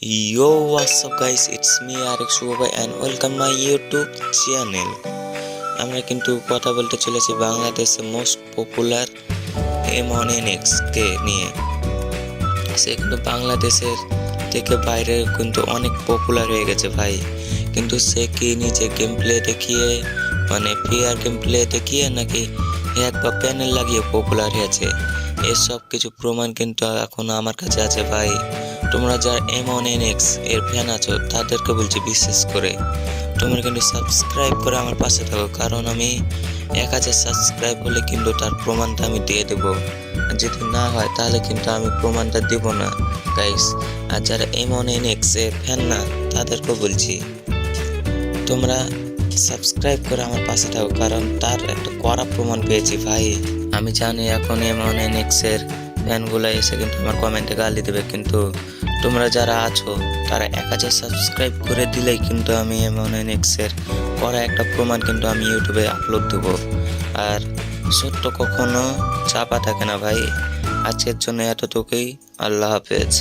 Yo, what's up guys? It's me Arik Shubhai and welcome my YouTube channel. আমরা কিন্তু কথা বলতে চলেছি বাংলাদেশের most popular M on N X কে নিয়ে সে কিন্তু বাংলাদেশের থেকে বাইরে কিন্তু অনেক পপুলার হয়ে গেছে ভাই কিন্তু সে কি নিজে গেম প্লে দেখিয়ে মানে ফ্রিয়ার গেম প্লে দেখিয়ে নাকি হ্যাক বা প্যানেল লাগিয়ে পপুলার হয়েছে এসব কিছু প্রমাণ কিন্তু এখন আমার কাছে আছে ভাই তোমরা যারা এম অন এন এক্সের ফ্যান আছো, তাদেরকে বলছি বিশেষ করে, তোমরা কিন্তু সাবস্ক্রাইব করে আমার পাশে থাকো, কারণ আমি এক হাজার সাবস্ক্রাইব হলে কিন্তু তার প্রমাণটা আমি দিয়ে দেবো। যদি না হয়, তাহলে কিন্তু আমি প্রমাণটা দেব না গাইস আর যারা এম অন এন এক্সের ফ্যান না, তাদেরকে বলছি, তোমরা সাবস্ক্রাইব করে আমার পাশে থাকো, কারণ তার একটা কড়া প্রমাণ পেয়েছি, ভাই। আমি জানি এখন এম অন এন এক্সের ফ্যানগুলো এসে কিন্তু আমার কমেন্টে গালি দেবে কিন্তু তোমরা যারা আছো, তারা এক হাজার সাবস্ক্রাইব করে দিলেই কিন্তু আমি এমন অন এন এক্স করা একটা প্রমাণ কিন্তু আমি ইউটিউবে আপলোড দেবো। আর সত্য কখনো চাপা থাকে না ভাই। আজকের জন্য এতটুকুই। আল্লাহ হাফেজ।